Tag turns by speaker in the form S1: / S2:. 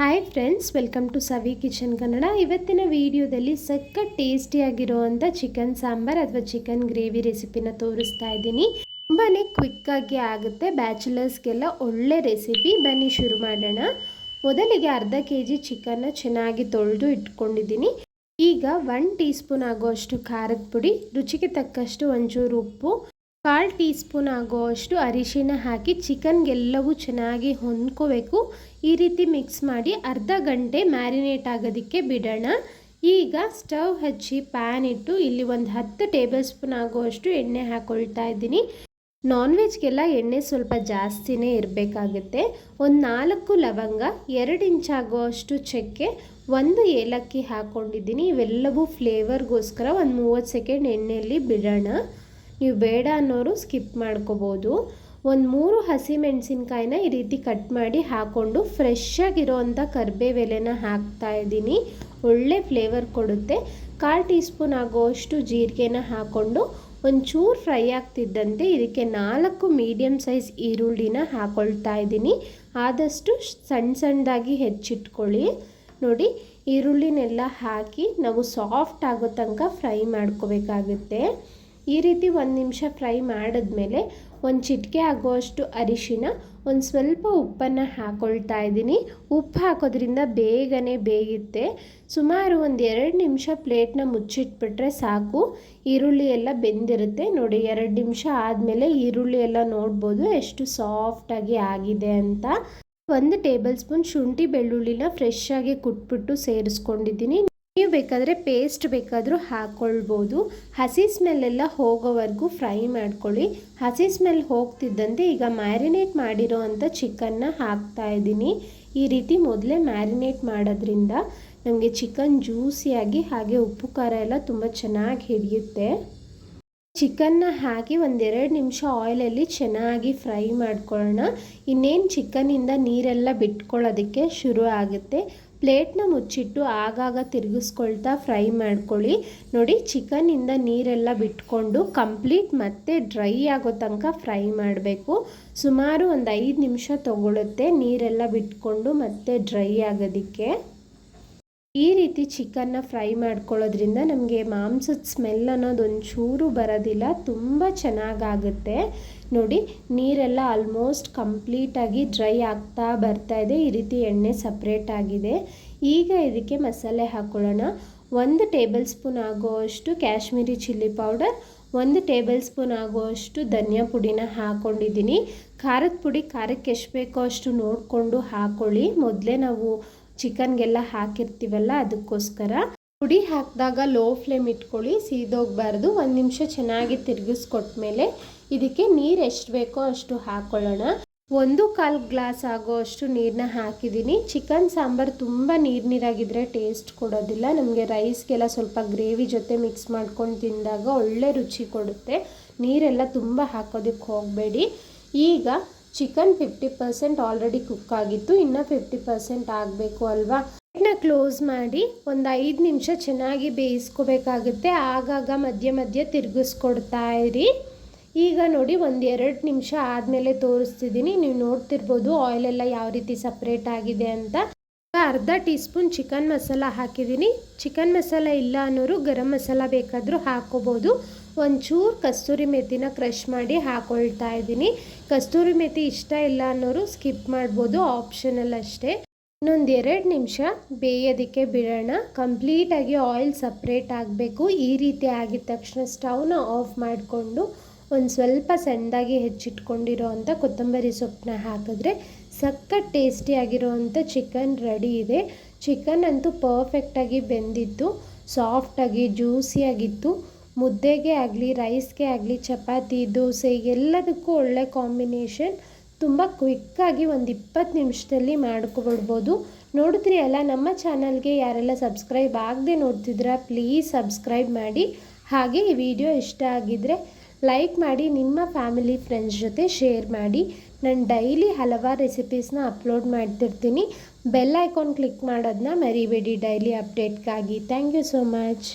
S1: Hi friends welcome to Savi kitchen Kannada ಇವತ್ತಿನ ವಿಡಿಯೋದಲ್ಲಿ ಸಖತ್ ಟೇಸ್ಟಿಯಾಗಿರುವಂಥ ಚಿಕನ್ ಸಾಂಬಾರ್ ಅಥವಾ ಚಿಕನ್ ಗ್ರೇವಿ ರೆಸಿಪಿನ ತೋರಿಸ್ತಾ ಇದ್ದೀನಿ ತುಂಬಾ ಕ್ವಿಕ್ಕಾಗಿ ಆಗುತ್ತೆ ಬ್ಯಾಚುಲರ್ಸ್ಗೆಲ್ಲ ಒಳ್ಳೆ ರೆಸಿಪಿ ಬನ್ನಿ ಶುರು ಮಾಡೋಣ ಮೊದಲಿಗೆ ಅರ್ಧ ಕೆ ಜಿ ಚಿಕನ್ನ ಚೆನ್ನಾಗಿ ತೊಳೆದು ಇಟ್ಕೊಂಡಿದ್ದೀನಿ ಈಗ ಒನ್ ಟೀ ಸ್ಪೂನ್ ಆಗುವಷ್ಟು ಖಾರದ ಪುಡಿ ರುಚಿಗೆ ತಕ್ಕಷ್ಟು ಒಂಚೂರು ಉಪ್ಪು ಕಾಲು ಟೀ ಸ್ಪೂನ್ ಅರಿಶಿನ ಹಾಕಿ ಚಿಕನ್ಗೆಲ್ಲವೂ ಚೆನ್ನಾಗಿ ಹೊಂದ್ಕೋಬೇಕು. ಈ ರೀತಿ ಮಿಕ್ಸ್ ಮಾಡಿ ಅರ್ಧ ಗಂಟೆ ಮ್ಯಾರಿನೇಟ್ ಆಗೋದಕ್ಕೆ ಬಿಡೋಣ. ಈಗ ಸ್ಟವ್ ಹಚ್ಚಿ ಪ್ಯಾನ್ ಇಟ್ಟು ಇಲ್ಲಿ ಒಂದು ಹತ್ತು ಟೇಬಲ್ ಸ್ಪೂನ್ ಆಗುವಷ್ಟು ಎಣ್ಣೆ ಹಾಕ್ಕೊಳ್ತಾ ಇದ್ದೀನಿ. ನಾನ್ ವೆಜ್ಗೆಲ್ಲ ಎಣ್ಣೆ ಸ್ವಲ್ಪ ಜಾಸ್ತಿನೇ ಇರಬೇಕಾಗುತ್ತೆ. ಒಂದು ನಾಲ್ಕು ಲವಂಗ, ಎರಡು ಇಂಚ್ ಆಗುವಷ್ಟು ಚಕ್ಕೆ, ಒಂದು ಏಲಕ್ಕಿ ಹಾಕ್ಕೊಂಡಿದ್ದೀನಿ ಇವೆಲ್ಲವೂ ಫ್ಲೇವರ್ಗೋಸ್ಕರ ಒಂದು ಮೂವತ್ತು ಸೆಕೆಂಡ್ ಎಣ್ಣೆಯಲ್ಲಿ ಬಿಡೋಣ. ನೀವು ಬೇಡ ಅನ್ನೋರು ಸ್ಕಿಪ್ ಮಾಡ್ಕೋಬೋದು. ಒಂದು ಮೂರು ಹಸಿ ಮೆಣಸಿನ್ಕಾಯಿನ ಈ ರೀತಿ ಕಟ್ ಮಾಡಿ ಹಾಕ್ಕೊಂಡು ಫ್ರೆಶ್ ಆಗಿರೋವಂಥ ಕರ್ಬೇವೆಲೆನ ಹಾಕ್ತಾ ಇದ್ದೀನಿ. ಒಳ್ಳೆ ಫ್ಲೇವರ್ ಕೊಡುತ್ತೆ. ಕಾಲು ಟೀ ಸ್ಪೂನ್ ಆಗೋಷ್ಟು ಜೀರಿಗೆನ ಹಾಕ್ಕೊಂಡು ಒಂಚೂರು ಫ್ರೈ ಆಗ್ತಿದ್ದಂತೆ ಇದಕ್ಕೆ ನಾಲ್ಕು ಮೀಡಿಯಮ್ ಸೈಜ್ ಈರುಳ್ಳಿನ ಹಾಕ್ಕೊಳ್ತಾ ಇದ್ದೀನಿ. ಆದಷ್ಟು ಸಣ್ಣ ಸಣ್ಣದಾಗಿ ಹೆಚ್ಚಿಟ್ಕೊಳ್ಳಿ. ನೋಡಿ, ಈರುಳ್ಳಿನೆಲ್ಲ ಹಾಕಿ ನಾವು ಸಾಫ್ಟ್ ಆಗೋ ತನಕ ಫ್ರೈ ಮಾಡ್ಕೋಬೇಕಾಗುತ್ತೆ. ಈ ರೀತಿ ಒಂದು ನಿಮಿಷ ಫ್ರೈ ಮಾಡಿದ್ಮೇಲೆ ಒಂದು ಚಿಟಿಕೆ ಆಗುವಷ್ಟು ಅರಿಶಿನ, ಒಂದು ಸ್ವಲ್ಪ ಉಪ್ಪನ್ನು ಹಾಕ್ಕೊಳ್ತಾ ಇದ್ದೀನಿ. ಉಪ್ಪು ಹಾಕೋದ್ರಿಂದ ಬೇಗನೆ ಬೇಯುತ್ತೆ. ಸುಮಾರು ಒಂದು ಎರಡು ನಿಮಿಷ ಪ್ಲೇಟ್ನ ಮುಚ್ಚಿಟ್ಬಿಟ್ರೆ ಸಾಕು. ಈರುಳ್ಳಿ ಎಲ್ಲ ಬೆಂದಿರುತ್ತೆ. ನೋಡಿ, ಎರಡು ನಿಮಿಷ ಆದಮೇಲೆ ಈರುಳ್ಳಿ ಎಲ್ಲ ನೋಡ್ಬೋದು ಎಷ್ಟು ಸಾಫ್ಟಾಗಿ ಆಗಿದೆ ಅಂತ. ಒಂದು ಟೇಬಲ್ ಸ್ಪೂನ್ ಶುಂಠಿ ಬೆಳ್ಳುಳ್ಳಿನ ಫ್ರೆಶ್ ಆಗಿ ಕುಟ್ಬಿಟ್ಟು ಸೇರಿಸ್ಕೊಂಡಿದ್ದೀನಿ. ನೀವು ಬೇಕಾದರೆ ಪೇಸ್ಟ್ ಬೇಕಾದರೂ ಹಾಕ್ಕೊಳ್ಬೋದು ಹಸಿ ಸ್ಮೆಲ್ಲೆಲ್ಲ ಹೋಗೋವರೆಗೂ ಫ್ರೈ ಮಾಡ್ಕೊಳ್ಳಿ. ಹಸಿ ಸ್ಮೆಲ್ ಹೋಗ್ತಿದ್ದಂತೆ ಈಗ ಮ್ಯಾರಿನೇಟ್ ಮಾಡಿರೋ ಅಂಥ ಚಿಕನ್ನ ಹಾಕ್ತಾ ಇದ್ದೀನಿ. ಈ ರೀತಿ ಮೊದಲೇ ಮ್ಯಾರಿನೇಟ್ ಮಾಡೋದ್ರಿಂದ ನಮಗೆ ಚಿಕನ್ ಜ್ಯೂಸಿಯಾಗಿ ಹಾಗೆ ಉಪ್ಪು ಖಾರ ಎಲ್ಲ ತುಂಬ ಚೆನ್ನಾಗಿ ಹಿಡಿಯುತ್ತೆ. ಚಿಕನ್ನ ಹಾಕಿ ಒಂದೆರಡು ನಿಮಿಷ ಆಯಿಲಲ್ಲಿ ಚೆನ್ನಾಗಿ ಫ್ರೈ ಮಾಡ್ಕೊಳ್ಳೋಣ. ಇನ್ನೇನು ಚಿಕನಿಂದ ನೀರೆಲ್ಲ ಬಿಟ್ಕೊಳ್ಳೋದಕ್ಕೆ ಶುರು ಆಗುತ್ತೆ. ಪ್ಲೇಟ್ನ ಮುಚ್ಚಿಟ್ಟು ಆಗಾಗ ತಿರುಗಿಸ್ಕೊಳ್ತಾ ಫ್ರೈ ಮಾಡ್ಕೊಳ್ಳಿ. ನೋಡಿ ಚಿಕನಿಂದ ನೀರೆಲ್ಲ ಬಿಟ್ಕೊಂಡು ಕಂಪ್ಲೀಟ್ ಮತ್ತೆ ಡ್ರೈ ಆಗೋ ತನಕ ಫ್ರೈ ಮಾಡಬೇಕು. ಸುಮಾರು ಒಂದು ಐದು ನಿಮಿಷ ತಗೊಳುತ್ತೆ ನೀರೆಲ್ಲ ಬಿಟ್ಕೊಂಡು ಮತ್ತೆ ಡ್ರೈ ಆಗೋದಕ್ಕೆ. ಈ ರೀತಿ ಚಿಕನ್ನ ಫ್ರೈ ಮಾಡ್ಕೊಳ್ಳೋದ್ರಿಂದ ನಮಗೆ ಮಾಂಸದ ಸ್ಮೆಲ್ ಅನ್ನೋದು ಒಂಚೂರು ಬರೋದಿಲ್ಲ, ತುಂಬ ಚೆನ್ನಾಗಾಗುತ್ತೆ. ನೋಡಿ, ನೀರೆಲ್ಲ ಆಲ್ಮೋಸ್ಟ್ ಕಂಪ್ಲೀಟಾಗಿ ಡ್ರೈ ಆಗ್ತಾ ಬರ್ತಾ ಇದೆ, ಈ ರೀತಿ ಎಣ್ಣೆ ಸಪ್ರೇಟ್ ಆಗಿದೆ. ಈಗ ಇದಕ್ಕೆ ಮಸಾಲೆ ಹಾಕ್ಕೊಳ್ಳೋಣ ಒಂದು ಟೇಬಲ್ ಸ್ಪೂನ್ ಆಗುವಷ್ಟು ಕಾಶ್ಮೀರಿ ಚಿಲ್ಲಿ ಪೌಡರ್ ಒಂದು ಟೇಬಲ್ ಸ್ಪೂನ್ ಆಗುವಷ್ಟು ಧನಿಯಾ ಪುಡಿನ ಹಾಕ್ಕೊಂಡಿದ್ದೀನಿ ಖಾರದ ಪುಡಿ, ಖಾರಕ್ಕೆ ಎಷ್ಟು ಬೇಕೋ ಅಷ್ಟು ನೋಡಿಕೊಂಡು ಹಾಕ್ಕೊಳ್ಳಿ ಮೊದಲೇ ನಾವು ಚಿಕನ್ಗೆಲ್ಲ ಹಾಕಿರ್ತೀವಲ್ಲ ಅದಕ್ಕೋಸ್ಕರ. ಪುಡಿ ಹಾಕಿದಾಗ ಲೋ ಫ್ಲೇಮ್ ಇಟ್ಕೊಳ್ಳಿ, ಸೀದೋಗ್ಬಾರ್ದು. ಒಂದು ನಿಮಿಷ ಚೆನ್ನಾಗಿ ತಿರುಗಿಸ್ಕೊಟ್ಮೇಲೆ ಇದಕ್ಕೆ ನೀರು ಎಷ್ಟು ಬೇಕೋ ಅಷ್ಟು ಹಾಕ್ಕೊಳ್ಳೋಣ ಒಂದು ಕಾಲು ಗ್ಲಾಸ್ ಆಗೋ ಅಷ್ಟು ನೀರನ್ನ ಹಾಕಿದ್ದೀನಿ. ಚಿಕನ್ ಸಾಂಬಾರು ತುಂಬ ನೀರು ನೀರಾಗಿದ್ದರೆ ಟೇಸ್ಟ್ ಕೊಡೋದಿಲ್ಲ. ನಮಗೆ ರೈಸ್ಗೆಲ್ಲ ಸ್ವಲ್ಪ ಗ್ರೇವಿ ಜೊತೆ ಮಿಕ್ಸ್ ಮಾಡ್ಕೊಂಡು ತಿಂದಾಗ ಒಳ್ಳೆ ರುಚಿ ಕೊಡುತ್ತೆ. ನೀರೆಲ್ಲ ತುಂಬ ಹಾಕೋದಕ್ಕೆ ಹೋಗಬೇಡಿ. ಈಗ chicken fifty percent already cook ಆಗಿತ್ತು, ಇನ್ನು ಫಿಫ್ಟಿ ಪರ್ಸೆಂಟ್ ಆಗಬೇಕು ಅಲ್ವಾ? ಲೈಟ್ನ ಕ್ಲೋಸ್ ಮಾಡಿ ಒಂದು ಐದು ನಿಮಿಷ ಚೆನ್ನಾಗಿ ಬೇಯಿಸ್ಕೋಬೇಕಾಗುತ್ತೆ. ಆಗಾಗ ಮಧ್ಯ ಮಧ್ಯ ತಿರುಗಿಸ್ಕೊಡ್ತಾ ಇರಿ. ಈಗ ನೋಡಿ ಒಂದು ಎರಡು ನಿಮಿಷ ಆದಮೇಲೆ ತೋರಿಸ್ತಿದ್ದೀನಿ ನೀವು ನೋಡ್ತಿರ್ಬೋದು ಆಯಿಲೆಲ್ಲ ಯಾವ ರೀತಿ ಸಪ್ರೇಟ್ ಆಗಿದೆ ಅಂತ. ಅರ್ಧ ಟೀ ಸ್ಪೂನ್ ಚಿಕನ್ ಮಸಾಲ ಹಾಕಿದ್ದೀನಿ ಚಿಕನ್ ಮಸಾಲ ಇಲ್ಲ ಅನ್ನೋರು ಗರಂ ಮಸಾಲ ಬೇಕಾದರೂ ಹಾಕ್ಕೋಬೋದು. ಒಂಚೂರು ಕಸ್ತೂರಿ ಮೆಥಿನ ಕ್ರಷ್ ಮಾಡಿ ಹಾಕೊಳ್ತಾ ಇದ್ದೀನಿ. ಕಸ್ತೂರಿ ಮೆಥಿ ಇಷ್ಟ ಇಲ್ಲ ಅನ್ನೋರು ಸ್ಕಿಪ್ ಮಾಡ್ಬೋದು ಆಪ್ಷನಲ್ ಅಷ್ಟೇ. ಇನ್ನೊಂದು ಎರಡು ನಿಮಿಷ ಬೇಯೋದಕ್ಕೆ ಬಿಡೋಣ. ಕಂಪ್ಲೀಟಾಗಿ ಆಯಿಲ್ ಸಪ್ರೇಟ್ ಆಗಬೇಕು. ಈ ರೀತಿ ಆಗಿದ ತಕ್ಷಣ ಸ್ಟವ್ನ ಆಫ್ ಮಾಡಿಕೊಂಡು ಒಂದು ಸ್ವಲ್ಪ ಸಣ್ಣದಾಗಿ ಹೆಚ್ಚಿಟ್ಕೊಂಡಿರೋ ಅಂಥ ಕೊತ್ತಂಬರಿ ಸೊಪ್ಪನ್ನ ಹಾಕಿದ್ರೆ ಸಖತ್ ಟೇಸ್ಟಿಯಾಗಿರೋ ಅಂಥ ಚಿಕನ್ ರೆಡಿ ಇದೆ. ಚಿಕನ್ ಅಂತೂ ಪರ್ಫೆಕ್ಟಾಗಿ ಬೆಂದಿತ್ತು ಸಾಫ್ಟಾಗಿ ಜ್ಯೂಸಿಯಾಗಿತ್ತು ಮುದ್ದೆಗೆ ಆಗಲಿ, ರೈಸ್ಗೆ ಆಗಲಿ, ಚಪಾತಿ, ದೋಸೆ, ಎಲ್ಲದಕ್ಕೂ ಒಳ್ಳೆ ಕಾಂಬಿನೇಷನ್. ತುಂಬ ಕ್ವಿಕ್ಕಾಗಿ ಒಂದು ಇಪ್ಪತ್ತು ನಿಮಿಷದಲ್ಲಿ ಮಾಡ್ಕೊಬಿಡ್ಬೋದು. ನೋಡಿದ್ರಿ ಅಲ್ಲ, ನಮ್ಮ ಚಾನಲ್ಗೆ ಯಾರೆಲ್ಲ ಸಬ್ಸ್ಕ್ರೈಬ್ ಆಗದೆ ನೋಡ್ತಿದ್ರ ಪ್ಲೀಸ್ ಸಬ್ಸ್ಕ್ರೈಬ್ ಮಾಡಿ. ಹಾಗೆ ಈ ವಿಡಿಯೋ ಇಷ್ಟ ಆಗಿದ್ದರೆ ಲೈಕ್ ಮಾಡಿ, ನಿಮ್ಮ ಫ್ಯಾಮಿಲಿ ಫ್ರೆಂಡ್ಸ್ ಜೊತೆ ಶೇರ್ ಮಾಡಿ. ನಾನು ಡೈಲಿ ಹಲವಾರು ರೆಸಿಪೀಸ್ನ ಅಪ್ಲೋಡ್ ಮಾಡ್ತಿರ್ತೀನಿ. ಬೆಲ್ ಐಕಾನ್ ಕ್ಲಿಕ್ ಮಾಡೋದನ್ನ ಮರಿಬೇಡಿ ಡೈಲಿ ಅಪ್ಡೇಟ್ಗಾಗಿ ಥ್ಯಾಂಕ್ ಯು ಸೋ ಮಚ್